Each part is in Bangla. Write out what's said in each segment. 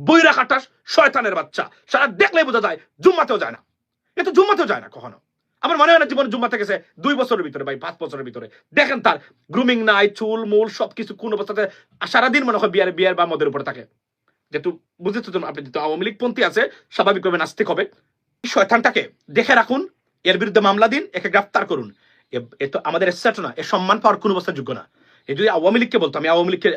বইরা কাটাস শয়তানের বাচ্চা। সারা দেখলেই বোঝা যায়, জুম্মাতেও যায় না। এ তো জুম্মাতেও যায় না কখনো। আমার মনে হয় না জীবনে জুম্মাতে গেছে দুই বছরের ভিতরে ভাই পাঁচ বছরের ভিতরে। দেখেন তার গ্রুমিং নাই, চুল, মূল সবকিছু কোন অবস্থাতে সারাদিন মনে হয় বিয়ার বিয়ার বা মদের উপরে থাকে। যেহেতু বুঝতে তো আপনি যেহেতু আওয়ামী লীগ পন্থী আছে, স্বাভাবিকভাবে নাস্তিক হবে। শয়তানটাকে দেখে রাখুন, এর বিরুদ্ধে মামলা দিন, একে গ্রেফতার করুন। এ- তো আমাদের এসেট না, এ সম্মান পাওয়ার কোনো অবস্থা যোগ্য না। যদি আওয়ামী লীগকে বলতো, আমি আওয়ামী লীগকে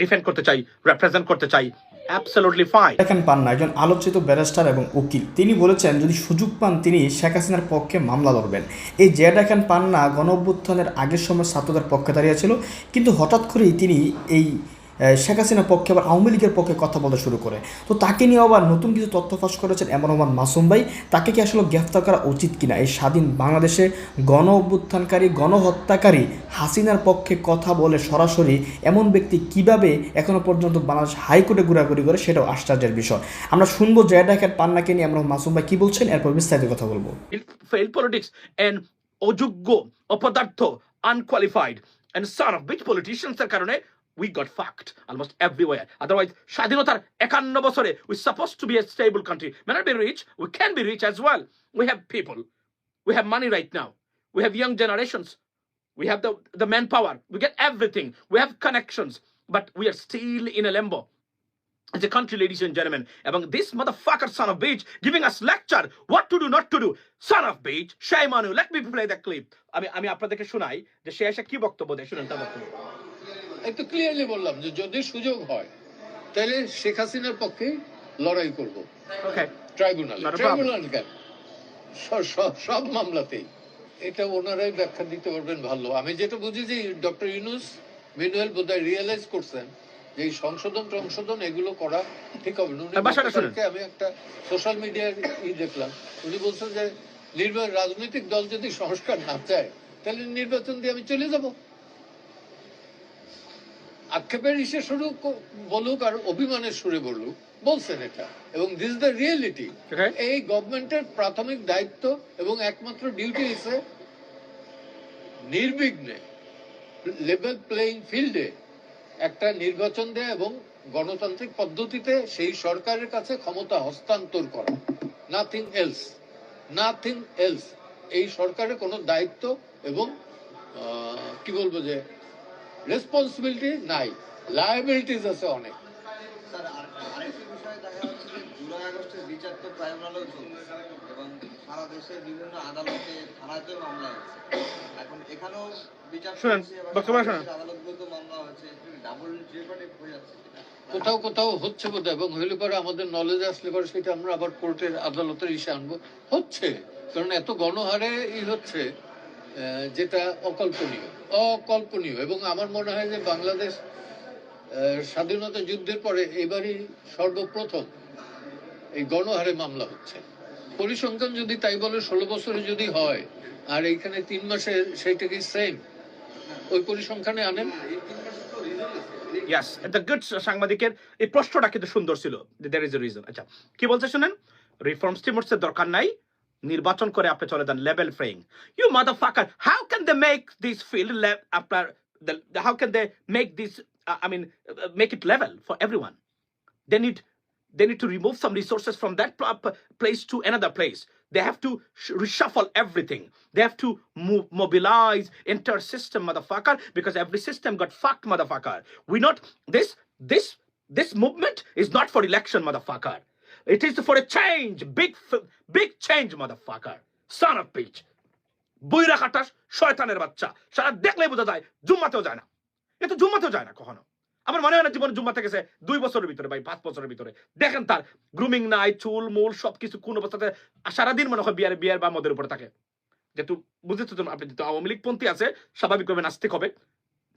ডিফেন্ড করতে চাই রেপ্রেজেন্ট করতে চাই অ্যাবসলুটলি ফাইন দেখেন পান্না, একজন আলোচিত ব্যারিস্টার এবং উকিল। তিনি বলেছেন, যদি সুযোগ পান, তিনি শেখ হাসিনার পক্ষে মামলা লড়বেন। এই জেডা খান পান্না গণ অভ্যুত্থানের আগের সময় ছাত্রদের পক্ষে দাঁড়িয়েছিল কিন্তু হঠাৎ করেই তিনি এই শেখ হাসিনার পক্ষে আবার আওয়ামী লীগের পক্ষে কথা বলতে শুরু করে। তো তাকে নিয়ে আবার নতুন কিছু তথ্য ফাঁস করেছেন এমন রহমান মাসুম ভাই। তাকে কি আসলে গ্রেফতার করা উচিত কিনা? এই স্বাধীন বাংলাদেশে গণ অভ্যুত্থানকারী গণহত্যাকারী হাসিনার পক্ষে কথা বলে সরাসরি এমন ব্যক্তি কীভাবে এখনও পর্যন্ত বাংলাদেশ হাইকোর্টে ঘোরাঘুরি করে সেটাও আশ্চর্যের বিষয়। আমরা শুনব জয়া ডাকের পান্নাকে নিয়ে আমরা মাসুম ভাই কি বলছেন, এরপর বিস্তারিত কথা বলব। অযোগ্য অপদার্থ আনকোয়ালিফাইড of bitch politicians এর কারণে we got fucked almost everywhere otherwise স্বাধীনতার একান্ন বছরে we supposed to be a stable country may not be rich we can be rich as well we have people we have money right now we have young generations we have the, the manpower we get everything we have connections but we are still in a limbo It's a country, ladies and gentlemen. Among this motherfucker son of bitch giving us lecture what to do, not to do. Son of bitch, shame on you. Let me play the clip. আমি আমি আপনাদেরকে শোনাই যে সে এসে কি বক্তব্য দেয় শুনেন তার বক্তব্য একটু ক্লিয়ারলি বললাম যে যদি সুযোগ হয় তাহলে শেখ হাসিনার পক্ষে লড়াই করব। ট্রাইব্যুনাল. ট্রাইব্যুনাল কেন? সব মামলাতেই। এটা ওনারাই ব্যাখ্যা দিতে পারবেন ভালো। আমি যেটা বুঝি যে ডক্টর ইউনুস মেনুয়েল বোধহয় রিয়েলাইজ করছেন যে সংশোধন সংশোধন এগুলো করা ঠিক হবে না। আমি একটা সোশ্যাল মিডিয়ার ই দেখলাম। উনি বলছেন যে নির্বাচন রাজনৈতিক দল যদি সংস্কার না চায় তাহলে নির্বাচন দিয়ে আমি চলে যাব। আক্ষেপের ইসে শুরু বলুক আর অভিমানের সুরে বলুক বলছেন এটা। এবং দিস দ্য রিয়েলিটি. এই গভর্নমেন্টের প্রাথমিক দায়িত্ব এবং একমাত্র ডিউটি হিসে নির্বিঘ্নে লেভেল প্লেইং ফিল্ডে একটা নির্বাচন দেয়া এবং গণতান্ত্রিক পদ্ধতিতে সেই সরকারের কাছে ক্ষমতা হস্তান্তর করা। নাথিং এলস নাথিং এলস এই সরকারের কোনো দায়িত্ব এবং কি বলব যে রেসপন্সিবিলিটি নাই লায়াবিলিটিস আছে অনেক। হয়ে কোথাও কোথাও হচ্ছে বোধ এবং হইলে পরে আমাদের নলেজ আসলে পরে সেটা আমরা আবার কোর্টের আদালতের ইসে আনব। হচ্ছে কারণ এত গণহারে ই হচ্ছে আহ, যেটা অকল্পনীয়। অকল্পনীয়। এবং আমার মনে হয় যে বাংলাদেশ স্বাধীনতা যুদ্ধের পরে এবারই সর্বপ্রথম এই গণহারে মামলা হচ্ছে। পরিসংখ্যান যদি তাই বলে ষোলো বছরে যদি হয়, আর এইখানে তিন মাসে সেইটা কি সেম ওই পরিসংখ্যানে আনেন? ইয়াস গুড সাংবাদিকের এই প্রশ্নটা কিন্তু সুন্দর ছিল। দের ইজ এ রিজন আচ্ছা কি বলছে শুনেন? রিফর্ম স্টিমুলসের দরকার নাই। নির্বাচন করে আপনি চলে যান level freaking you mother fucker how can they make this field আপনার how can they make this I mean make it level for everyone they need they need to remove some resources from that pl- p- place to another place they have to sh- reshuffle everything they have to move mobilize entire system motherfucker because every system got fucked motherfucker we not this this this movement is not for election motherfucker It is for a change. Big big change, motherfucker. Son of bitch. বইরা কাটাস শয়তানের বাচ্চা। সারা দেখলেই বোঝা যায়, জুম্মাতেও যায় না। এ তো জুম্মাতেও যায় না কখনো। আমার মনে হয় না জীবনে জুম্মাতে গেছে দুই বছরের ভিতরে ভাই পাঁচ বছরের ভিতরে। দেখেন তার গ্রুমিং নাই, চুল, মূল সবকিছু কোন অবস্থাতে সারাদিন মনে হয় বিয়ার বিয়ার বা মদের উপরে থাকে। যেহেতু বুঝতে তো, আপনি যেহেতু আওয়ামী লীগ পন্থী আছে, স্বাভাবিকভাবে নাস্তিক হবে।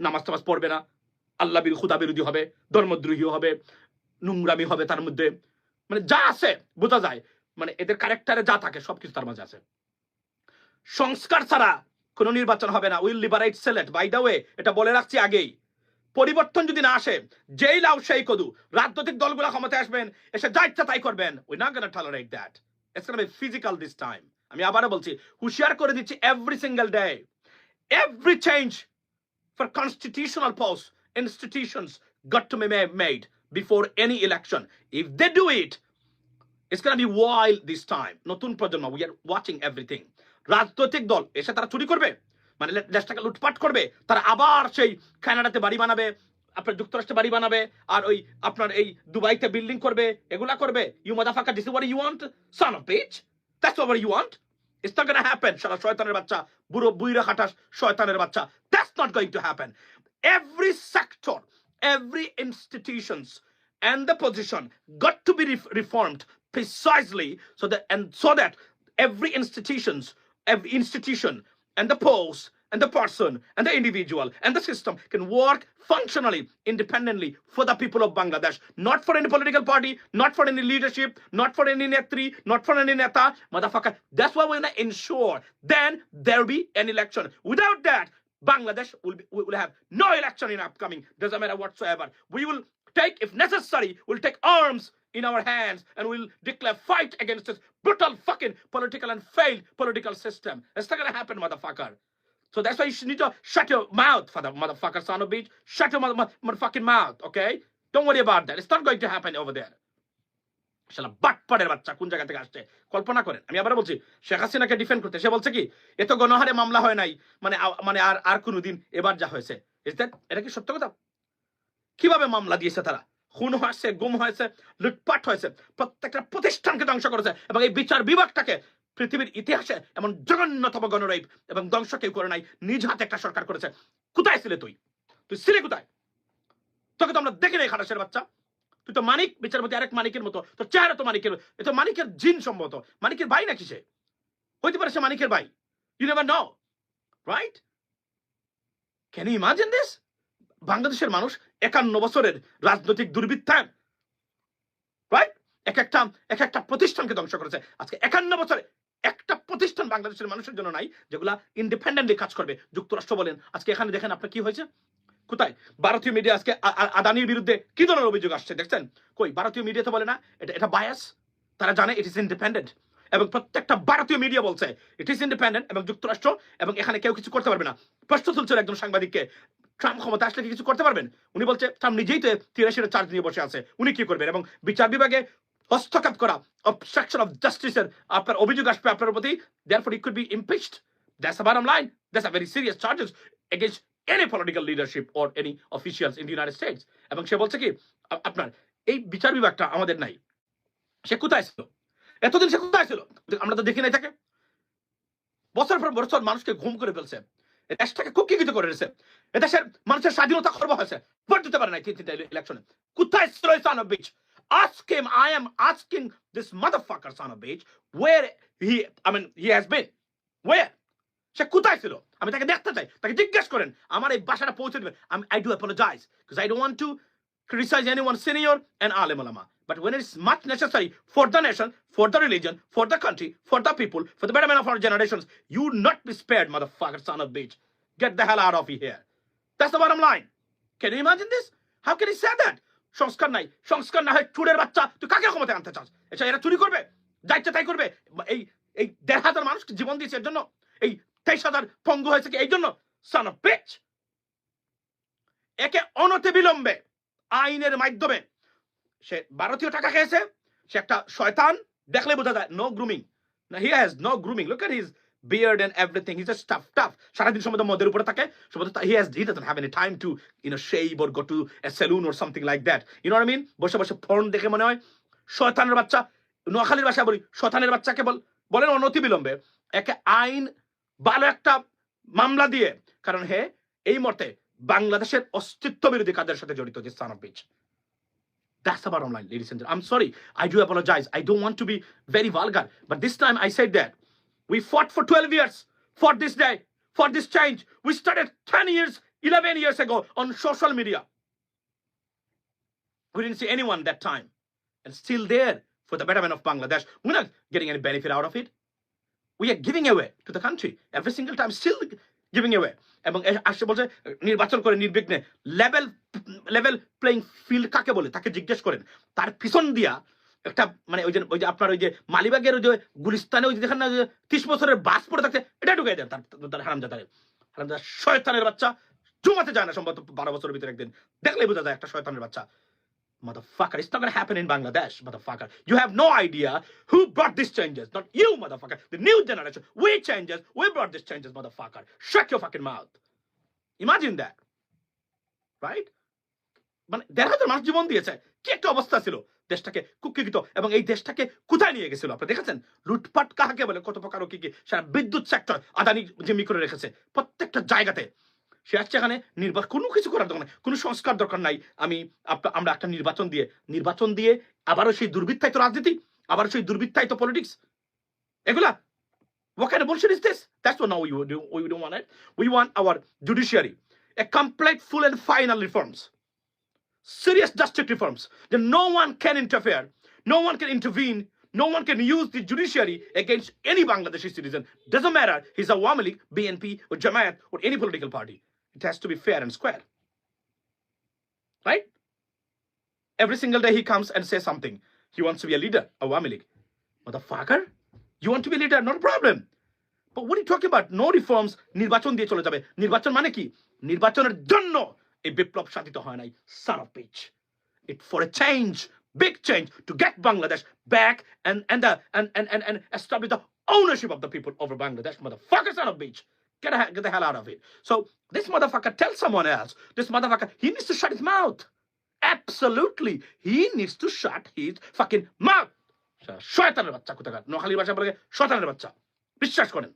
নামাজ টামাজ পড়বে না। আল্লাহ খুদা বিরোধী হবে ধর্মদ্রোহী হবে, নোংরামি হবে তার মধ্যে। মানে যা আছে, বোঝা যায়। মানে এদের ক্যারেক্টারে যা থাকে, সবকিছু তার মাঝে আছে। সংস্কার ছাড়া কোনো নির্বাচন হবে না। Will liberate Sylhet. By the way এটা বলে রাখছি আগেই। পরিবর্তন যদি না আসে, যেই লাউ সেই কদু। রাজনৈতিক দলগুলো ক্ষমতায় আসবেন, এসে যা ইচ্ছা তাই করবেন। উই না gonna tolerate that physical this time আমি আবারও বলছি, হুশিয়ার করে দিচ্ছি every single day every change for constitutional post institutions got to be made before any election. If they do it, it's gonna be wild this time. নতুন প্রজন্ম we are watching everything. রাজনৈতিক দল এসে তারা চুরি করবে? মানে দেশটাকে লুটপাট করবে? তারা আবার সেই কানাডাতে বাড়ি বানাবে আপনার যুক্তরাষ্ট্রে বাড়ি বানাবে আর ওই আপনার এই দুবাইতে বিল্ডিং করবে এগুলা করবে? You motherfucker this what you want son of bitch that's what you want it's not gonna happen শালা শয়তানের বাচ্চা বুড়ো বুইরা খাটাস শয়তানের বাচ্চা। That's not going to happen every sector every institutions and the position got to be ref- reformed precisely so that and so that every institutions every institution and the post and the person and the individual and the system can work functionally independently for the people of bangladesh. Not for any political party not for any leadership not for any netri not for any neta motherfucker. That's why we're gonna ensure then there'll be an election. Without that Bangladesh will, be, will have no election in upcoming, doesn't matter whatsoever. We will take, if necessary, we'll take arms in our hands and we'll declare fight against this brutal fucking political and failed political system. It's not gonna happen, motherfucker. So that's why you should need to shut your mouth, for the motherfucker son of a bitch. Shut your mother- motherfucking mouth, okay? Don't worry about that. It's not going to happen over there. শালা বাটপাড়ের বাচ্চা কোন জায়গা থেকে আসছে? কল্পনা করেন। আমি আবার বলছি, শেখ হাসিনাকে ডিফেন্ড করতে। সে বলছে কি, এত গণহারে মামলা হয় নাই মানে মানে আর আর কোনোদিন এবার যা হয়েছে। Is that- এটা কি সত্য কথা? কীভাবে মামলা দিয়েছে তারা? খুন হয়েছে, গুম হয়েছে, লুটপাট হয়েছে, প্রত্যেকটা প্রতিষ্ঠানকে ধ্বংস করেছে এবং এই বিচার বিভাগটাকে পৃথিবীর ইতিহাসে এমন জঘন্যতম গণরাইপ এবং ধ্বংস কেউ করে নাই, নিজ হাতে একটা সরকার করেছে। কোথায় ছিলে তুই? তুই ছিলে কোথায়? তোকে তো আমরা দেখি নাই খালাসের বাচ্চা। তুই তো মানিক, বিচারপতি আরেক মানিকের মতো। তোর চেহারা তো মানিকের। এ তো মানিকের জিন সম্ভবত। মানিকের ভাই নাকি সে? হইতে পারে সে মানিকের ভাই। You never know right can you imagine this বাংলাদেশের মানুষ একান্ন বছরের রাজনৈতিক দুর্বৃত্তায়ন রাইট এক একটা এক একটা প্রতিষ্ঠানকে ধ্বংস করেছে। আজকে একান্ন বছরে একটা প্রতিষ্ঠান বাংলাদেশের মানুষের জন্য নাই, যেগুলা ইন্ডিপেন্ডেন্টলি কাজ করবে। যুক্তরাষ্ট্র বলেন। আজকে এখানে দেখেন আপনার কি হয়েছে? কোথায়? ভারতীয় মিডিয়া আজকে আ- আ- আদানির বিরুদ্ধে কি ধরনের অভিযোগ আসছে? দেখছেন? কই, ভারতীয় মিডিয়া তো বলে না, এটা এটা বায়াস তারা জানে ইট ইস ইন্ডিপেন্ডেন্ট এবং প্রত্যেকটা ভারতীয় মিডিয়া বলছে ইট ইস ইন্ডিপেন্ডেন্ট এবং যুক্তরাষ্ট্র এবং এখানে কেউ কিছু করতে পারবে না। প্রশ্ন তুলছিল একজন সাংবাদিককে, ট্রাম্প ক্ষমতা আসলে কিছু করতে পারবেন? উনি বলছে, ট্রাম্প নিজেই তো তিরাশির চার্জ নিয়ে বসে আছে, উনি কি করবেন? এবং বিচার বিভাগে হস্তক্ষেপ করা অবস্ট্রাকশন অফ জাস্টিসের আপনার অভিযোগ আসবে আপনার প্রতি। Therefore it could be impeached that's the bottom line that's a very serious charges against any political leadership or any officials in United States এবং সে বলছে কি আপনার এই বিচার বিভাগটা আমাদের নাই। সে কোথায় ছিল? এতদিন সে কোথায় ছিল? আমরা তো দেখি নাই তাকে। বছর পর বছর মানুষকে ঘুম করে ফেলছে। দেশটাকে কুক্ষিগত করে রেখেছে। এদেশের মানুষের স্বাধীনতা খর্ব হয়েছে। ভোট দিতে পারে নাই তিন তিনটা ইলেকশনে কোথায় ছিল son of bitch? Ask him, I am asking this motherfucker son of bitch, where he, I mean, he has been সে কোথায় ছিল আমি তাকে দেখতে চাই তাকে জিজ্ঞেস করেন আমার এই বাসাটা পৌঁছে দেবেন আমি I do apologize because I don't want to criticize anyone senior and alim ulama. But when it is much necessary for the nation, for the religion, for the country, for the people, for the betterment of our generations, you not be spared, motherfucker, son of bitch. Get the hell out of here. That's the bottom line. Can you imagine this? How can he say that? সংস্কার নাই সংস্কার না হয় চুরের বাচ্চা তুই কাকে ক্ষমতায় আনতে চাস এটা এরা চুরি করবে যা ইচ্ছা তাই করবে এই এই দেড় হাজার মানুষকে জীবন দিয়েছে এর জন্য এই হাজার পঙ্গু হয়েছে কি? এই জন্য সান অফ বিচ একে অনতি বিলম্বে আইনের মাধ্যমে সে ভারতীয় টাকা খেয়েছে, সে একটা শয়তান, দেখলে বোঝা যায় no grooming he has no grooming look at his beard and everything his just tough tough সারাদিন সময় মদের উপরে থাকে। সম্ভবত he has he doesn't have any time to you know shave or go to a salon or something like that you know I mean বসে বসে ফোন দেখে মনে হয় শয়তানের বাচ্চা। নোয়াখালীর ভাষা বলি, শয়তানের বাচ্চাকে বল বলেন অনতি বিলম্বে। একে আইন ভালো একটা মামলা দিয়ে কারণ হে এই মতে বাংলাদেশের অস্তিত্ব বিরোধী কাজের সাথে জড়িত যে son of bitch That's the bottom line, ladies and gentlemen. I'm sorry. I do apologize. I don't want to be very vulgar. But this time I said that. We fought for 12 years for this day, for this change. We started 10 years, 11 years ago on social media. We didn't see anyone that time. And still there for the betterment of Bangladesh. We're not getting any benefit out of it. We are giving away to the country. Every single time, still giving away. এবং আসছে বলছে নির্বাচন করে নির্বিঘ্নে লেভেল লেভেল প্লেইং ফিল্ড কাকে বলে? তাকে জিজ্ঞেস করেন। তার পিছন দিয়া একটা মানে ওই যে ওই যে আপনার ওই যে মালিবাগের ওই যে গুলিস্তানে ওই যে দেখেন না যে ত্রিশ বছরের বাস পড়ে থাকছে এটা ঢুকাই দেন তার হারামজাদারে। হারামজাদা শয়তানের বাচ্চা জুমাতে যায় না সম্ভবত বারো বছরের ভিতরে একদিন। দেখলে বোঝা যায় একটা শয়তানের বাচ্চা। Motherfucker, it's not gonna happen in Bangladesh, motherfucker. You have no idea who brought these changes. Not you, motherfucker. The new generation. We changes. We brought these changes, motherfucker. Shut your fucking mouth. Imagine that. Right? মানে দেড় হাজার মানুষ জীবন দিয়েছে কি একটা অবস্থা ছিল দেশটাকে কুক্ষিত এবং এই দেশটাকে কোথায় নিয়ে গেছিল আপনি দেখেছেন লুটপাট কাহাকে বলে কত প্রকার কি কি সারা বিদ্যুৎ সেক্টর আদানি জিম্মি করে রেখেছে প্রত্যেকটা জায়গাতে সে আসছে এখানে নির্বাচন কোনো কিছু করার দরকার নেই কোনো সংস্কার দরকার নাই আমি আমরা একটা নির্বাচন দিয়ে নির্বাচন দিয়ে আবারও সেই দুর্বৃত্তায়িত রাজনীতি আবারও সেই দুর্বৃত্তায়িত পলিটিক্স এগুলা What kind of bullshit is this? That's what now we do. We don't want it. We want our judiciary a complete, full, and final reforms. Serious district reforms. That no one can interfere, no one can intervene, no one can use the judiciary against any Bangladeshi citizen. Doesn't matter. He's a Awami League, BNP, or Jamaat, or any political party. It has to be fair and square. Right? Every single day he comes and says something. He wants to be a leader, Awami League. Motherfucker, you want to be a leader, not a problem. But what are you talking about? No reforms, নির্বাচন দিয়ে চলে যাবে নির্বাচন মানে কি নির্বাচনের জন্য এই বিপ্লব সাধিত হয় নাই son of bitch. It for a change, big change to get Bangladesh back and and uh, and, and and and establish the ownership of the people over Bangladesh. Motherfucker, son of bitch. Get, a, get the hell out of it. So this motherfucker tells someone else. This motherfucker, he needs to shut his mouth. Absolutely, he needs to shut his fucking mouth. শয়তানের বাচ্চা কোথাকার নোহালির ভাষা বলে শয়তানের বাচ্চা বিশ্বাস করেন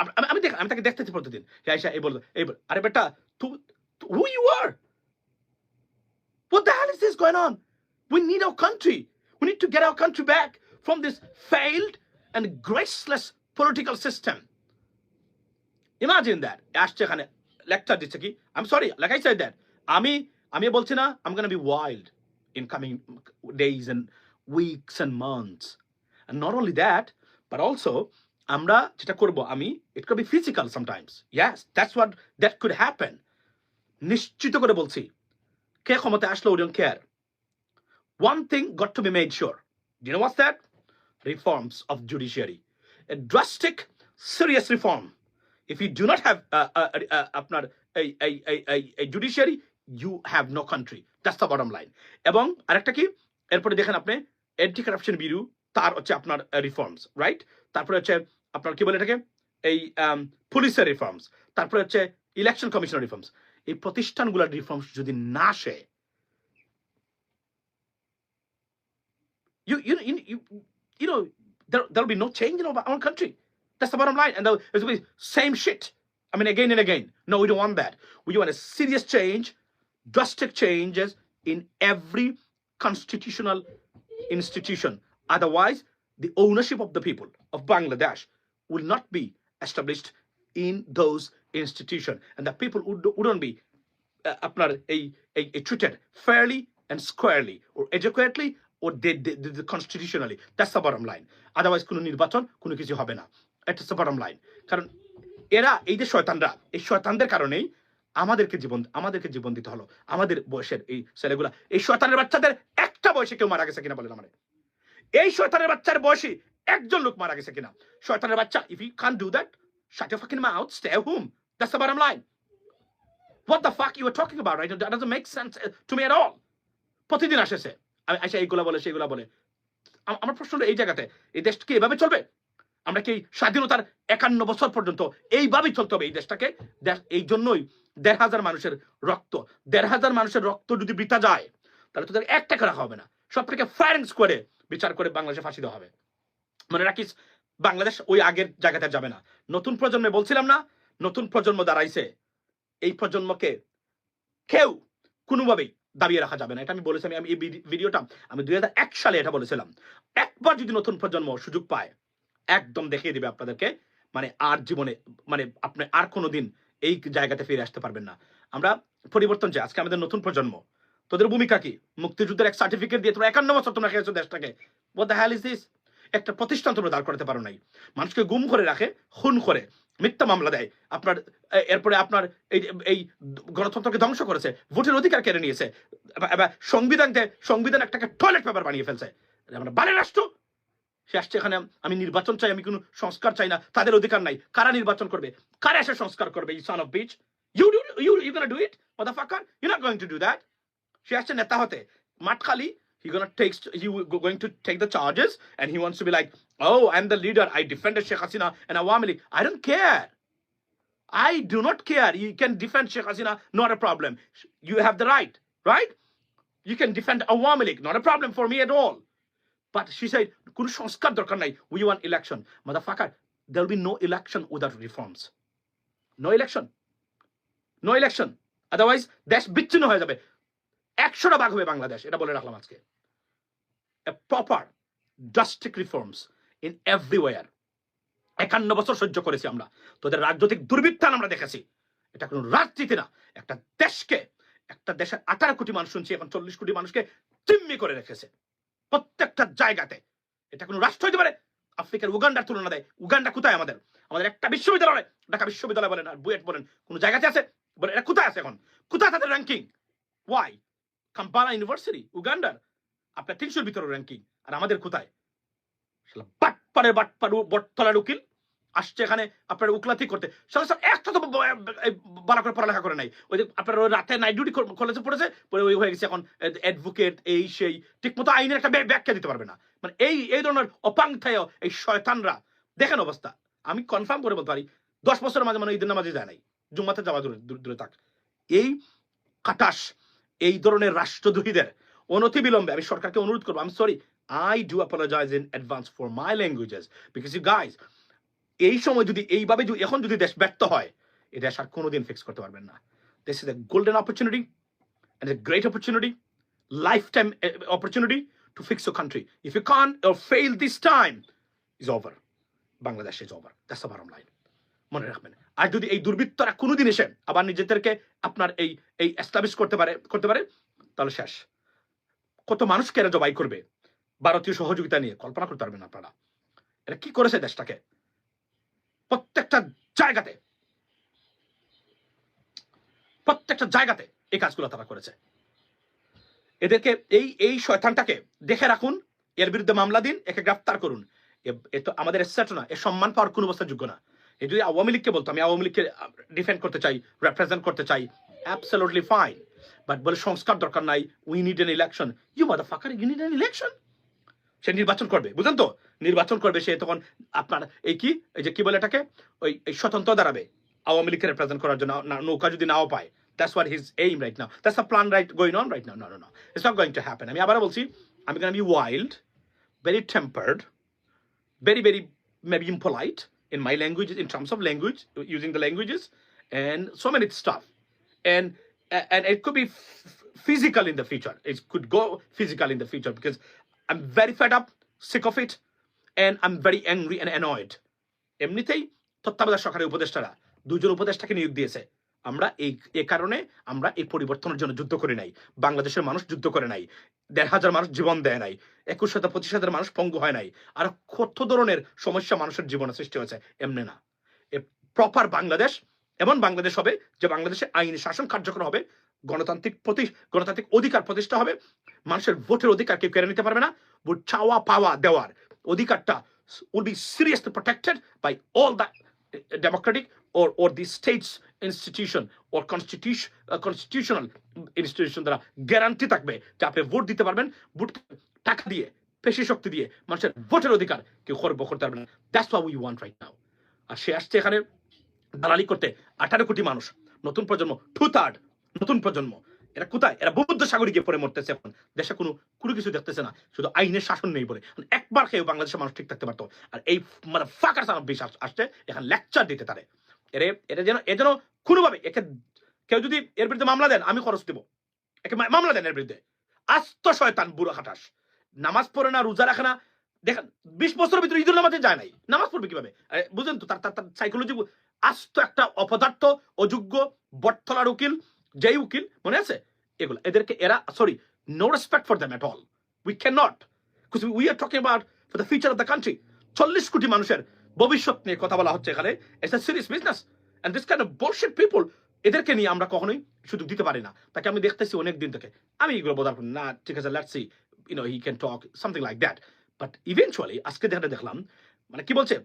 আমি আমি- আমি দেখ আমি তাকে দেখতেছি প্রতিদিন হে আইসা এই বলতো এই বল- আরে বেটা who you are What the hell is this going on? We need our country. We need to get our country back from this failed and graceless political system. Imagine that. আসছে এখানে লেকচার দিচ্ছে কি I am sorry like I said that আমি আমি বলছি না I am gonna be wild in coming days and weeks and months. And not only that, but also আমরা যেটা করব আমি it could be physical sometimes. Yes, that's what that could happen. নিশ্চিত করে বলছি কে ক্ষমতা আসলো we don't care. One thing got to be made sure. Do you know what's that? Reforms of judiciary. A drastic, serious reform. If you do not have uh, uh, uh, আপনার a, a, a, a, a judiciary, you have no country. That's the bottom line. এবং আরেকটা কি এরপরে দেখেন আপনি অ্যান্টি কারাপশন বিরু তার হচ্ছে আপনার রিফর্মস রাইট তারপরে হচ্ছে আপনার কি বলে এটাকে এই পুলিশের রিফর্মস তারপরে হচ্ছে ইলেকশন কমিশনের রিফর্মস এই প্রতিষ্ঠানগুলোর রিফর্মস যদি না আসে you you you you, you know there there'll be no change in our, our country. That's the bottom line, and there'll- it'll be same shit. I mean, again and again. No, we don't want that. We want a serious change, drastic changes in every constitutional institution. Otherwise, the ownership of the people of Bangladesh will not be established in those institutions, and the people would, wouldn't be uh, আপনার এই এই এই treated fairly and squarely or adequately or they, they, they, constitutionally. That's the bottom line. Otherwise কোনো নির্বাচন কোনো কিছু হবে না। এটা the bottom line. কারণ এরা এই যে শয়তানরা এই শয়তানদের কারণেই আমাদেরকে জীবন আমাদেরকে জীবন দিতে হলো। আমাদের বয়সের এই ছেলেগুলা এই শয়তানের বাচ্চাদের একটা বয়সে কেউ মারা গেছে কিনা বলেন আমাদের এই শয়তানের বাচ্চার বয়সী একজন লোক মারা গেছে কিনা। শয়তানের বাচ্চা if you can do that shut your fucking mouth stay home that's the bottom line the fuck you were talking about right? That doesn't make sense uh, to me at all প্রতিদিন আসেছে। আসে এইগুলা বলে, সেইগুলা বলে। আমার প্রশ্ন এই জায়গাতে, এই দেশ কি এভাবে চলবে? আমরা কি স্বাধীনতার একান্ন বছর পর্যন্ত এইভাবেই চলতে হবে এই দেশটাকে? দেশ- এই জন্যই দেড় হাজার মানুষের রক্ত। দেড় হাজার মানুষের রক্ত যদি বৃথা যায়, তাহলে তোদের এক টাকা রাখা হবে না। সবটাকে ফায়ারিংস করে বিচার করে বাংলাদেশে ফাঁসি দেওয়া হবে। মনে রাখিস, বাংলাদেশ ওই আগের জায়গাতে যাবে না। নতুন প্রজন্মে বলছিলাম না, নতুন প্রজন্ম দাঁড়াইছে। এই প্রজন্মকে কেউ কোনোভাবেই দাবিয়ে রাখা যাবে না। এটা আমি বলেছি, আমি এই ভিডিওটা আমি দুই সালে এটা বলেছিলাম। একবার যদি নতুন প্রজন্ম সুযোগ পায়, একদম দেখিয়ে দিবে আপনাদেরকে মানে আর জীবনে মানে আপনি আর কোনোদিন এই জায়গাতে ফিরে আসতে পারবেন না। আমরা পরিবর্তন চাই। আজকে আমাদের নতুন প্রজন্ম, তোদের ভূমিকা কি? মুক্তিযুদ্ধের এক সার্টিফিকেট দিয়ে তোমরা একান্ন বছর তোমরা খেয়েছো দেশটাকে। What the hell is this? একটা প্রতিষ্ঠান তোমরা দাঁড় করাতে পারো নাই। মানুষকে গুম করে রাখে, খুন করে। মিথ্যা মামলা দেয়। আপনার এরপরে আপনার এই এই গণতন্ত্রকে ধ্বংস করেছে, ভোটের অধিকার কেড়ে নিয়েছে, এবার- সংবিধানকে সংবিধান একটাকে টয়লেট পেপার বানিয়ে ফেলছে। আমরা বালে রাষ্ট্র। সে আসছে এখানে, আমি নির্বাচন চাই, আমি কোনো সংস্কার চাই না, তাদের অধিকার নাই। কারা নির্বাচন করবে? কারা এসে সংস্কার করবে এই son of bitch you you you gonna do it, motherfucker? You're not going to do that সে আসছে নেতা হতে, মাঠখালি he gonna take he will go- going to take the charges and he wants to be like oh i'm the leader i defended Sheikh Hasina and Awami League i don't care I do not care. You can defend Sheikh Hasina, not a problem. You have the right, right? You can defend Awami League, not a problem for me at all. But she said, "কোনো সংস্কার দরকার নাই. We want election. Motherfucker, there will be no election without reforms. No election. No election. Otherwise, দেশ বিচ্ছিন্ন হয়ে যাবে একশোটা ভাগ হবে বাংলাদেশ এটা বলে রাখলাম আজকে a proper drastic reforms in everywhere একান্ন বছর সহ্য করেছি আমরা। তোদের রাজনৈতিক দুর্বৃত্তান আমরা দেখেছি। এটা কোনো রাজনীতি না। একটা দেশকে, একটা দেশের আঠারো কোটি মানুষ শুনছি, এখন চল্লিশ কোটি মানুষকে চিম্মি করে রেখেছে। প্রত্যেকটা জায়গাতে। এটা কোনো রাষ্ট্র হইতে পারে? আফ্রিকার উগান্ডার তুলনা দেয়। উগান্ডা কোথায় আমাদের? আমাদের একটা বিশ্ববিদ্যালয়। ঢাকা বিশ্ববিদ্যালয় বলেন আর বুয়েট বলেন। কোন জায়গাতে আছে? বলে এটা কোথায় আছে এখন? কোথায় তাদের র্যাঙ্কিং ওয়াই কাম্পালা ইউনিভার্সিটি উগান্ডার আপনার তিনশোর ভিতরে র্যাঙ্কিং আর আমাদের কোথায়? শালা বাটপাড়ের বাটপাড় বটতলার উকিল, আসছে এখানে আপনার উকলাতি করতে। সাথে বাড়া করে পড়ালেখা করে নাই। ওই যে আপনার রাতে নাইট ডিউটি কলেজে পড়েছে, পরে ওই হয়ে গেছে এখন অ্যাডভোকেট এই সেই ঠিক মতো আইনের একটা ব্যাখ্যা দিতে পারবে না। মানে এই এই ধরনের অপাংথায় এই শয়তানরা, দেখেন অবস্থা। আমি কনফার্ম করে বলতে পারি, দশ বছরের মাঝে মানে ঈদের নামাজে যায় নাই। জুম্মাতে যাওয়া দূরে- দূরে থাক। এই কাটাস এই ধরনের রাষ্ট্রদ্রোহীদের অনতি বিলম্বে আমি সরকারকে অনুরোধ করব আমি sorry I do apologize in advance for my languages because you guys এই সময় যদি এইভাবে এখন যদি দেশ ব্যর্থ হয় এই দেশ আর কোনোদিন ফিক্স করতে পারবেন না this is a golden opportunity a great opportunity, lifetime uh, opportunity to fix your country. If you can't or fail this time, it's over. Bangladesh is over. That's the bottom line. মনে রাখবেন আর যদি এই দুর্বৃত্তরা কোনোদিন এসে আবার নিজেদেরকে আপনার এই এই এস্টাবলিশ করতে পারে করতে পারে তাহলে শেষ কত মানুষকে এরা জবাই করবে? ভারতীয় সহযোগিতা নিয়ে কল্পনা করতে পারবেন আপনারা। এটা কি করেছে দেশটাকে? প্রত্যেকটা জায়গাতে প্রত্যেকটা জায়গাতে এই কাজগুলো তারা করেছে। এদেরকে এই এই শয়তানটাকে দেখে রাখুন, এর বিরুদ্ধে মামলা দিন, একে গ্রেফতার করুন। এ- তো আমাদের এসেট না এ সম্মান পাওয়ার কোনো অবস্থা যোগ্য না। এ যদি আওয়ামী লীগকে বলতো, আমি আওয়ামী লীগকে ডিফেন্ড করতে চাই রেপ্রেজেন্ট করতে চাই অ্যাবসলুটলি ফাইন বাট বলে সংস্কার দরকার নাই we need an election you mother fucker you need an election সে নির্বাচন করবে, বুঝলেন তো? নির্বাচন করবে সে তখন আপনার এই কি, এই যে কি বলে এটাকে? ওই, এই স্বতন্ত্র দাঁড়াবে, আওয়ামী লীগকে রিপ্রেজেন্ট করার জন্য নৌকা যদি নাও পায়। That's what his aim right now that's a plan right going on right now no no it's not going to happen আমি আবার বলছি আমি gonna be wild very tempered very very maybe impolite in my language in terms of language using the languages and so many stuff and And it could be physical in the future. It could go physical in the future because I'm very fed up, sick of it, and I'm very angry and annoyed. এমনিতেই তত্ত্বাবধায়ক সরকারের উপদেষ্টারা দুজন উপদেষ্টাকে নিয়োগ দিয়েছে। আমরা এই এ কারণে আমরা এই পরিবর্তনের জন্য যুদ্ধ করি নাই। বাংলাদেশের মানুষ যুদ্ধ করে নাই। দেড় হাজার মানুষ জীবন দেয় নাই। একুশ হাজার পঁচিশ হাজার মানুষ পঙ্গু হয় নাই। আর কত ধরনের সমস্যা মানুষের জীবনে সৃষ্টি হয়েছে এমনি না। এ প্রপার বাংলাদেশ এমন বাংলাদেশ হবে যে বাংলাদেশে আইনি শাসন কার্যকর হবে গণতান্ত্রিক প্রতি গণতান্ত্রিক অধিকার প্রতিষ্ঠা হবে। মানুষের ভোটের অধিকার কেউ কেড়ে নিতে পারবে না। ভোট চাওয়া পাওয়া দেওয়ার অধিকারটা will be seriously protected by all the democratic or, or the state's institution or constitution, uh, constitutional institution দ্বারা গ্যারান্টি থাকবে যে আপনি ভোট দিতে পারবেন। ভোট টাকা দিয়ে পেশি শক্তি দিয়ে মানুষের ভোটের অধিকার কেউ খর্ব করতে পারবে না। That's what we want right now আর সে আসছে এখানে। দালালি করতে আঠারো কোটি মানুষ। নতুন প্রজন্ম টু থার্ড নতুন প্রজন্ম। এরা কোথায়? এরা ভূমধ্য সাগরে গিয়ে পড়ে মরতেছে এখন। দেশে কোনো কোনো কিছু দেখতেছে না। শুধু আইনের শাসন নেই বলে। একবার খেয়ে বাংলাদেশের মানুষ ঠিক থাকতে পারতো। আর এই মানে ফাঁকার সামনে বেশ আস- আসছে, এখানে লেকচার দিতে তারে। এরে এটা যেন এ যেন কোনোভাবে একে, কেউ যদি এর বিরুদ্ধে মামলা দেন, আমি খরচ দেবো। একে মামলা দেন এর বিরুদ্ধে। আস্ত শয়তান, বুড়ো খাটাস নামাজ পড়ে না, রোজা রাখে না। দেখেন, বিশ বছরের ভিতরে ঈদুল নামাজে যায় নাই। নামাজ পড়বে কীভাবে? বুঝলেন তো, তার তার সাইকোলজি আস্ত একটা অপদার্থ, অযোগ্য, বটতলার উকিল, যেই উকিল, মনে আছে? এগুলো, এদেরকে এরা sorry no respect for them at all we can not we are talking about for the future of the country চল্লিশ কোটি মানুষের ভবিষ্যৎ নিয়ে কথা বলা হচ্ছে এখানে। It's a serious business and this kind of bullshit people এদেরকে নিয়ে আমরা কখনোই সুযোগ দিতে পারি না। তাকে আমি দেখতেছি অনেক দিন থেকে। আমি এগুলো বোঝার করি না, ঠিক আছে let's see you know he can talk something like that but eventually আজকে যেটা দেখলাম মানে কি বলছে?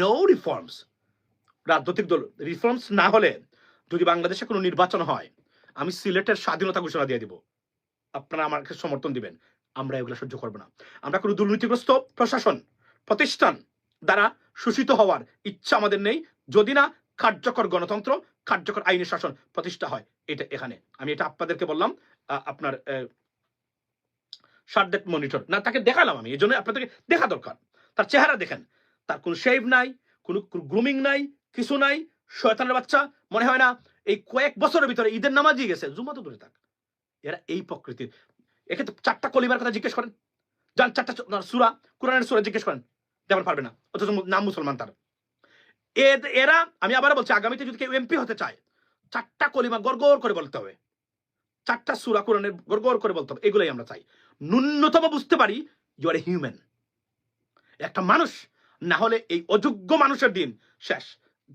নো রিফর্মস রাজনৈতিক দল রিফর্মস না হলে যদি বাংলাদেশে কোনো নির্বাচন হয়, আমি সিলেটের স্বাধীনতা ঘোষণা দিয়ে দিব। আপনারা আমাকে সমর্থন দিবেন। আমরা এগুলো সহ্য করব না। আমরা কোনো দুর্নীতিগ্রস্ত প্রশাসন, প্রতিষ্ঠান দ্বারা শোষিত হওয়ার ইচ্ছা আমাদের নেই। যদি না কার্যকর গণতন্ত্র, কার্যকর আইনি শাসন প্রতিষ্ঠা হয়, এটা এখানে। আমি এটা আপনাদেরকে বললাম আপনার শার্ট মনিটর। না, তাকে দেখালাম আমি এই জন্য আপনাদেরকে দেখা দরকার। তার চেহারা দেখেন। তার কোনো শেভ নাই, কোনো গ্রুমিং নাই কিছু নাই, শয়তানের বাচ্চা, মনে হয় না, এই কয়েক বছরের ভিতরে ঈদের নামাজই গেছে জুমা তো দূরে থাক। এরা এই প্রকৃতির। একে তো চারটা কলিমার কথা জিজ্ঞেস করেন। যান চারটা সুরা, কোরআনের সুরা জিজ্ঞেস করেন, যেমন পারবে না, অথচ নাম মুসলমান তার। এরা, আমি আবার বলছি, আগামীতে যদি কেউ এমপি হতে চায়, চারটা কলিমা গড়গড় করে বলতে হবে। চারটা সুরা, কোরআনের গড়গড় করে বলতে হবে, এগুলোই আমরা চাই। ন্যূনতম বুঝতে পারি ইউ আর হিউম্যান একটা মানুষ, না হলে এই অযোগ্য মানুষের দিন শেষ।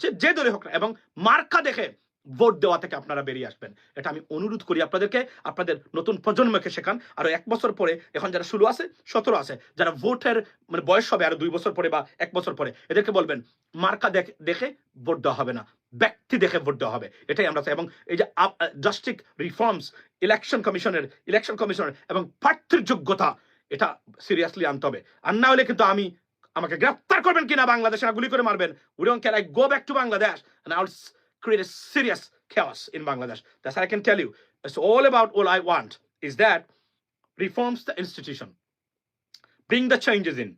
যে যে দলে হোক না, এবং মার্কা দেখে ভোট দেওয়া থেকে আপনারা বেরিয়ে আসবেন। এটা আমি অনুরোধ করি আপনাদেরকে, আপনাদের নতুন প্রজন্মকে শেখান। আরও এক বছর পরে, এখন যারা ষোলো আছে, সতেরো আছে, যারা ভোটের মানে বয়স হবে আরও দুই বছর পরে বা এক বছর পরে, এদেরকে বলবেন, মার্কা দেখে ভোট দেওয়া হবে না। ব্যক্তি দেখে ভোট দেওয়া হবে। এটাই আমরা চাই। এবং এই যে জাস্টিক রিফর্মস ইলেকশন কমিশনের ইলেকশন কমিশনের এবং প্রার্থীর যোগ্যতা, এটা সিরিয়াসলি আনতে হবে। আর না হলে কিন্তু আমি আমাকে গ্রেফতার করবেন কিনা বাংলাদেশে গুলি করে মারবেন। We don't I go back to Bangladesh I'll s- create a serious chaos in Bangladesh. That's what I can tell you. It's all about all I want is that reforms the institution, bring the changes in,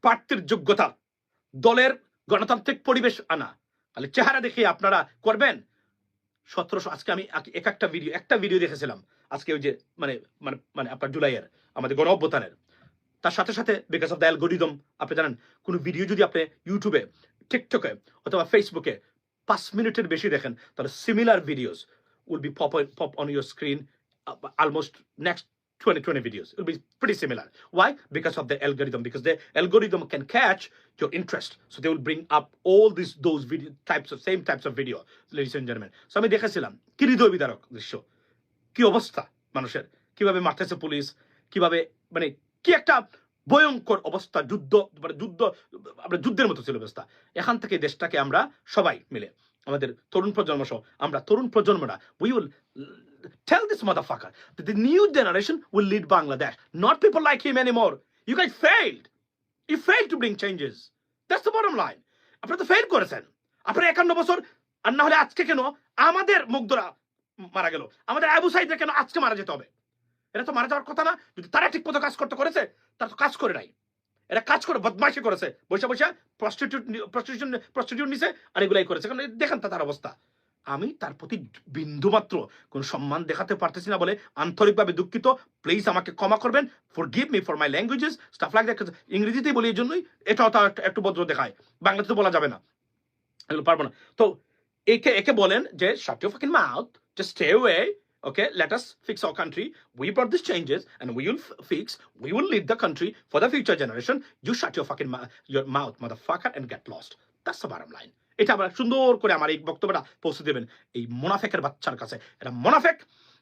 প্রার্থীর যোগ্যতা দলের গণতান্ত্রিক পরিবেশ আনা। তাহলে চেহারা দেখে আপনারা করবেন। সতেরোশো আজকে আমি এক- এক একটা ভিডিও একটা ভিডিও দেখেছিলাম। আজকে ওই যে মানে মানে মানে আপনার জুলাইয়ের আমাদের গণ অভ্যুত্থানের তার সাথে সাথে বিকজ অফ দ্য অ্যালগোরিদম আপনি জানেন, কোনো ভিডিও যদি আপনি ইউটিউবে টিকটকে অথবা ফেসবুকে পাঁচ মিনিটের বেশি দেখেন, তাহলে similar videos will be pop pop on your screen almost next twenty twenty videos will be pretty similar why because of the algorithm because the algorithm can catch your interest so they will bring up all this those video types of same types of video ladies and gentleman so আমি দেখেছিলাম, কি হৃদয় বিদারক দৃশ্য? কী অবস্থা মানুষের? কীভাবে মারতেছে পুলিশ কীভাবে মানে কি একটা ভয়ঙ্কর অবস্থা যুদ্ধ মানে যুদ্ধ আমরা যুদ্ধের মতো ছিল অবস্থা এখান থেকে দেশটাকে আমরা সবাই মিলে আমাদের তরুণ প্রজন্ম সহ আমরা তরুণ প্রজন্মরা we will tell this motherfucker that the new generation will lead Bangladesh, not people like him anymore. You guys failed. You failed to bring changes. That's the bottom line. আপনারা তো ফেল করেছেন আপনারা একান্ন বছর আর না হলে আজকে কেন আমাদের মুগ্ধরা মারা গেল আমাদের আবু সাইদরা কেন আজকে মারা যেতে হবে এটা তো মারা যাওয়ার কথা না। যদি তারা ঠিক মতো কাজ করতে করেছে, তারা তো কাজ করে নাই। এরা কাজ করে বদমাইশি করেছে। বসে বসে প্রস্টিটিউট নিছে আর এগুলাই করেছে। কারণ দেখেন তা তার অবস্থা। আমি তার প্রতি বিন্দুমাত্র কোনো সম্মান দেখাতে পারতেছি না বলে আন্তরিকভাবে দুঃখিত। প্লিজ আমাকে ক্ষমা করবেন। Forgive me for my languages stuff like that ইংরেজিতেই বলি এই জন্যই এটাও তার একটু ভদ্র দেখায়। বাংলাতে বলা যাবে না। পারব না। তো একে একে বলেন যে shut your fucking mouth just stay way Okay, let us fix our country. We brought these changes, and we will fix. We will lead the country for the future generation. You shut your fucking your mouth, motherfucker, and get lost. That's the bottom line. এটা আমরা সুন্দর করে আমার এই বক্তব্যটা পৌঁছে দেবেন এই মোনাফেকের বাচ্চার কাছে এটা মোনাফেক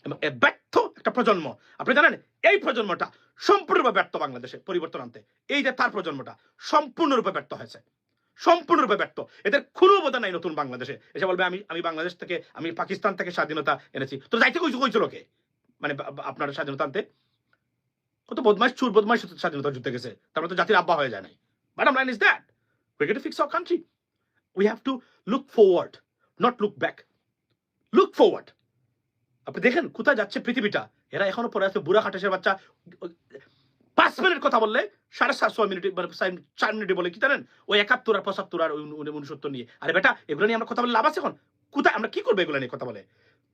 এবং ব্যর্থ একটা প্রজন্ম আপনি জানেন এই প্রজন্মটা সম্পূর্ণরূপে ব্যর্থ বাংলাদেশে পরিবর্তন আনতে এই যে তার প্রজন্মটা সম্পূর্ণরূপে ব্যর্থ হয়েছে সম্পূর্ণরূপে ব্যর্থ। এদের কোনো অবদান নাই নতুন বাংলাদেশে। এসে বলবে, আমি আমি বাংলাদেশ থেকে, আমি পাকিস্তান থেকে স্বাধীনতা এনেছি। তো যাইতে কইছো কইছিল কে মানে আপনার স্বাধীনতা আনতে? কত বদমাইশ, চুর বদমাইশ স্বাধীনতা যুদ্ধে গেছে। তারপরে তো জাতির আব্বা হয়ে যায় নাই। Bottom line is that we're going to fix our country. We have to look forward look back look forward. আপনি দেখেন কোথায় যাচ্ছে পৃথিবীটা। এরা এখনও পরে আছে বুড়া খাটাসের বাচ্চা। পাঁচ মিনিট কথা বললে সাড়ে সাত ছয় মিনিট মানে চার- চার মিনিটে বলে কি জানেন? ওই একাত্তর আর পঁচাত্তর আর উনসত্তর নিয়ে। আরে বেটা, এগুলো নিয়ে আমরা কথা বলে লাভ আছে এখন? কোথায় আমরা কি করব এগুলো নিয়ে কথা বলে?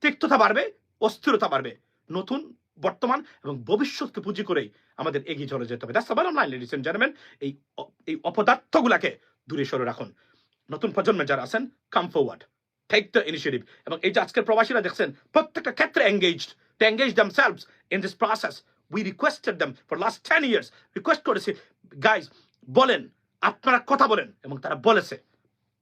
তিক্ততা বাড়বে, অস্থিরতা বাড়বে। নতুন, বর্তমান এবং ভবিষ্যৎকে পুঁজি করেই আমাদের এগিয়ে চলে যেতে হবে। That's the bottom line ladies and gentleman এই এই অপদার্থগুলাকে দূরে সরে রাখুন। নতুন প্রজন্মে যারা আছেন come forward take the initiative এবং এই যে আজকের প্রবাসীরা দেখছেন, প্রত্যেকটা ক্ষেত্রে engaged to engage themselves in this process we requested them for last ten years request করেছি গাইজ বলেন, আপনারা কথা বলেন। এবং তারা বলেছে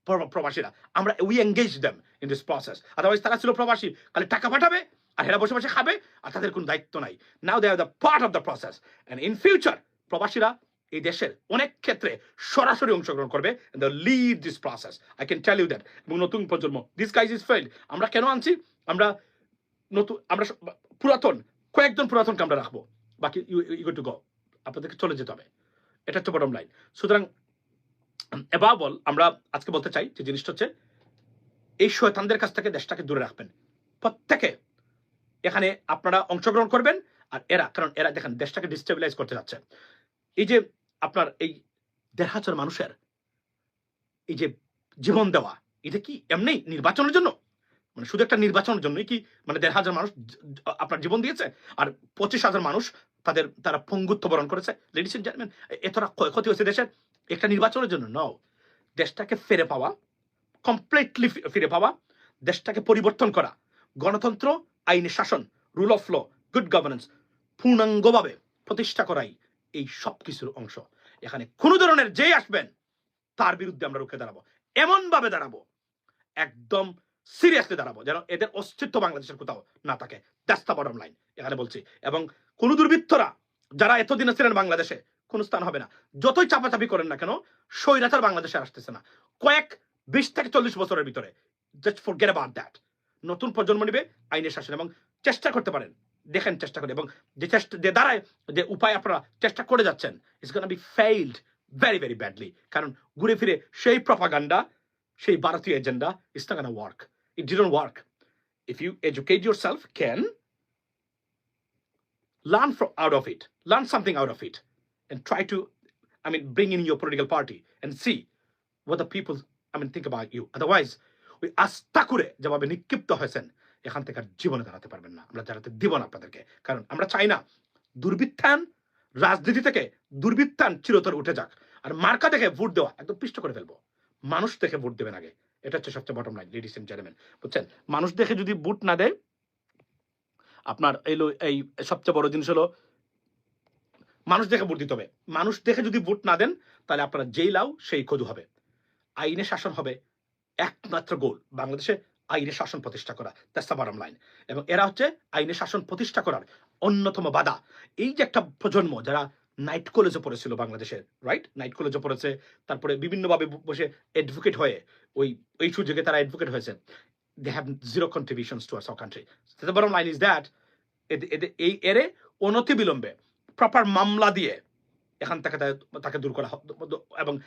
প্র- প্রবাসীরা, আমরা we engage them in this process otherwise তারা ছিল প্রবাসী। খালি টাকা পাঠাবে, আর এরা বসে বসে খাবে, আর তাদের কোনো দায়িত্ব নাই। Now they are the part of the process and in future প্রবাসীরা এই দেশের অনেক ক্ষেত্রে সরাসরি অংশগ্রহণ করবে the lead this process I can tell you that এবং নতুন প্রজন্ম দিস গাইজ ইজ ফেইল্ড আমরা কেন আনছি? আমরা নতুন আমরা পুরাতন, কয়েকজন পুরাতনকে আমরা রাখব। বাকি ইউ টু গো আপনাদেরকে চলে যেতে হবে। এটা হচ্ছে বটম লাইন সুতরাং এবার আমরা আজকে বলতে চাই যে জিনিসটা হচ্ছে, এই শয়তানদের কাছ থেকে দেশটাকে দূরে রাখবেন। প্রত্যেকে। এখানে আপনারা অংশগ্রহণ করবেন আর এরা, কারণ এরা দেখেন দেশটাকে ডিস্টেবিলাইজ করতে যাচ্ছে। এই যে আপনার এই দেড় হাজার মানুষের এই যে জীবন দেওয়া, এটা কি এমনি নির্বাচনের জন্য? মানে শুধু একটা নির্বাচনের জন্যই কি মানে দেড় হাজার মানুষ আপনার জীবন দিয়েছে? আর পঁচিশ হাজার মানুষ তাদের, তারা পঙ্গুত্ব বরণ করেছে? লেডিস এন্ড জেন্টলম্যান এতটা ক্ষয়ক্ষতি হয়েছে দেশের একটা নির্বাচনের জন্য? নাও দেশটাকে ফিরে পাওয়া কমপ্লিটলি ফিরে পাওয়া, দেশটাকে পরিবর্তন করা, গণতন্ত্র, আইনি শাসন rule of law good governance পূর্ণাঙ্গভাবে প্রতিষ্ঠা করাই এই সব কিছুর অংশ। এখানে কোনো ধরনের যেই আসবেন, তার বিরুদ্ধে আমরা রুখে দাঁড়াবো। এমনভাবে দাঁড়াবো, একদম সিরিয়াসলি দাঁড়াবো, যেন এদের অস্তিত্ব বাংলাদেশের কোথাও না থাকে। দ্যাটস দ্য বটম লাইন এখানে বলছি। এবং কোন দুর্বৃত্তরা যারা এতদিন ছিলেন বাংলাদেশে, কোন স্থান হবে না। যতই চাপাচাপি করেন না কেন, স্বৈরাচার বাংলাদেশে আসতেছে না। কয়েক বিশ থেকে চল্লিশ বছরের ভিতরে just forget about that নতুন প্রজন্ম নিবে, আইনের শাসন, এবং চেষ্টা করতে পারেন। দেখেন চেষ্টা করে, এবং যে চেষ্টা, যে দ্বারায়, যে উপায় আপনারা চেষ্টা করে যাচ্ছেন it's gonna be failed very very badly কারণ ঘুরে ফিরে সেই প্রপাগান্ডা সেই ভারতীয় agenda it's gonna work it didn't work. if you educate yourself can learn from out of it learn something out of it and try to i mean bring in your political party and see what the people i mean think about you otherwise ওই আস্থা করে যেভাবে নিক্ষিপ্ত হয়েছেন এখান থেকে আর জীবনে দাঁড়াতে পারবেন না আমরা দাঁড়াতে দিব না আপনাদেরকে কারণ আমরা চাই না দুর্বৃত্তান রাজনীতি থেকে দুর্বৃত্তান চিরতর উঠে যাক আর মার্কা দেখে ভোট দেওয়া একদম পিষ্ট করে ফেলব মানুষ দেখে ভোট দেবেন আগে এটা হচ্ছে সবচেয়ে bottom line ladies and gentleman বুঝছেন? মানুষ দেখে যদি বুট না দেয়, আপনার এলো এই সবচেয়ে বড় জিনিস হলো, মানুষ দেখে ভোট দিতে হবে। মানুষ দেখে যদি ভোট না দেন, তাহলে আপনারা যেই লাও সেই কদু হবে। আইনে শাসন হবে একমাত্র গোল, বাংলাদেশে আইনে শাসন প্রতিষ্ঠা করা। দ্যাটস দ্য বটম লাইন এবং এরা হচ্ছে আইনে শাসন প্রতিষ্ঠা করার অন্যতম বাধা। এই যে একটা প্রজন্ম, যারা নাইট কলেজে পড়েছিল বাংলাদেশের রাইট নাইট কলেজে পড়েছে, তারপরে বিভিন্নভাবে বসে অ্যাডভোকেট হয়ে ওই ওই সুযোগে তারা অ্যাডভোকেট হয়েছে। Towards our country. So the bottom line is that এদ- এদ- এই এরে অনতি বিলম্বে প্রপার মামলা দিয়ে এখান থেকে তাকে- দূর করা এবং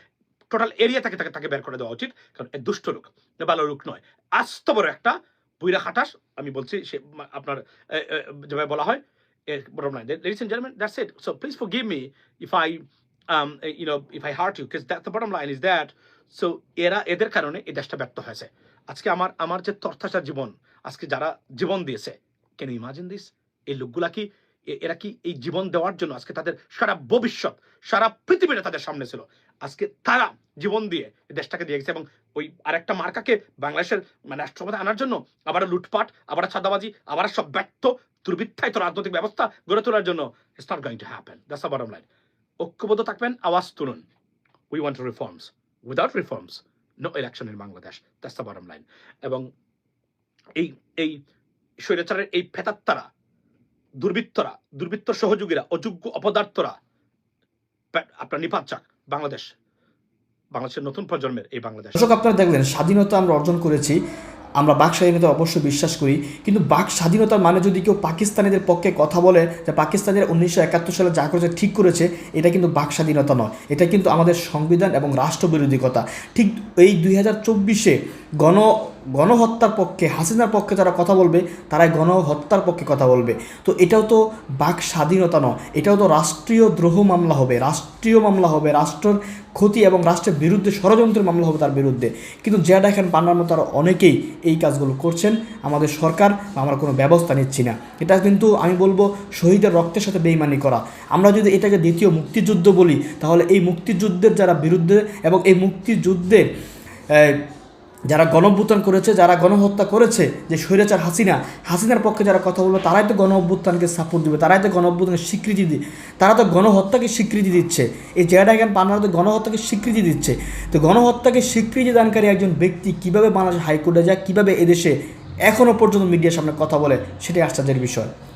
টোটাল এরিয়া থেকে তাকে তাকে বের করে দেওয়া উচিত, কারণ দুষ্ট লোক ভালো লোক নয়। আস্ত বড় একটা বুইরা খাটাস, আমি বলছি সে, আপনার যেভাবে বলা হয় bottom line ladies and gentlemen that's it so please forgive me if i um eh, you know if i hurt you because that the bottom line is that so এরা এদের কারণে এই দেশটা ব্যর্থ হয়েছে আজকে আমার আমার যে তর্থাসা জীবন আজকে যারা জীবন দিয়েছে কেন ইমাজিন দিস এই লোকগুলা কি এরা কি এই জীবন দেওয়ার জন্য আজকে তাদের সারা ভবিষ্যৎ সারা পৃথিবীটা তাদের সামনে ছিল আজকে তারা জীবন দিয়ে দেশটাকে দিয়ে গেছে এবং ওই আরেকটা মার্কাকে বাংলাদেশের মানে রাষ্ট্রপতি আনার জন্য আবার লুটপাট, আবার ছাদাবাজি আবার সব ব্যর্থ, দুর্বৃত্তায়িত রাজনৈতিক ব্যবস্থা গড়ে তোলার জন্য it's not going to happen that's the bottom line ঐক্যবদ্ধ থাকবেন, আওয়াজ তুলুন। We want reforms without reforms no election in Bangladesh that's the bottom line এবং এই এই স্বৈরাচারের এই ফেতাত্তারা, দুর্বৃত্তরা, দুর্বৃত্ত সহযোগীরা, অযোগ্য অপদার্থরা, আপনার নিপাত চাক। বাংলাদেশ, বাংলাদেশের নতুন প্রজন্মের এই বাংলাদেশ। দর্শক, আপনারা দেখলেন, স্বাধীনতা আমরা অর্জন করেছি। আমরা বাক স্বাধীনতা অবশ্যই বিশ্বাস করি। কিন্তু বাক স্বাধীনতার মানে যদি কেউ পাকিস্তানিদের পক্ষে কথা বলে যে পাকিস্তানের উনিশশো একাত্তর সালে যা করেছে ঠিক করেছে, এটা কিন্তু বাক স্বাধীনতা নয়। এটা কিন্তু আমাদের সংবিধান এবং রাষ্ট্রবিরোধী কথা ঠিক এই দুই হাজার চব্বিশে গণ গণহত্যার পক্ষে, হাসিনার পক্ষে যারা কথা বলবে, তারাই গণহত্যার পক্ষে কথা বলবে। তো এটাও তো বাক স্বাধীনতা নয়, এটাও তো রাষ্ট্রীয় দ্রোহ মামলা হবে, রাষ্ট্রীয় মামলা হবে, রাষ্ট্রের ক্ষতি এবং রাষ্ট্রের বিরুদ্ধে ষড়যন্ত্রের মামলা হবে তার বিরুদ্ধে। কিন্তু যে দেখেন, পান্নার মতো অনেকেই এই কাজগুলো করছেন, আমাদের সরকার আমরা কোনো ব্যবস্থা নিচ্ছি না। এটা কিন্তু আমি বলব শহীদের রক্তের সাথে বেইমানি করা। আমরা যদি এটাকে দ্বিতীয় মুক্তিযুদ্ধ বলি, তাহলে এই মুক্তিযুদ্ধের যারা বিরুদ্ধে এবং এই মুক্তিযুদ্ধের যারা গণঅভ্যুত্থান করেছে, যারা গণহত্যা করেছে, যে স্বৈরাচার হাসিনা, হাসিনার পক্ষে যারা কথা বলবে তারাই তো গণ অভ্যুত্থানকে সাপোর্ট দিবে, তারাই তো গণ অভ্যুত্থানকে স্বীকৃতি দিবে তারা তো গণহত্যাকে স্বীকৃতি দিচ্ছে। এই জায়গাটা এখানে পান্নারা তো গণহত্যাকে স্বীকৃতি দিচ্ছে। তো গণহত্যাকে স্বীকৃতি দানকারী একজন ব্যক্তি কীভাবে বাংলাদেশ হাইকোর্টে যায়, কীভাবে এদেশে এখনও পর্যন্ত মিডিয়ার সামনে কথা বলে, সেটাই আশ্চর্যের বিষয়।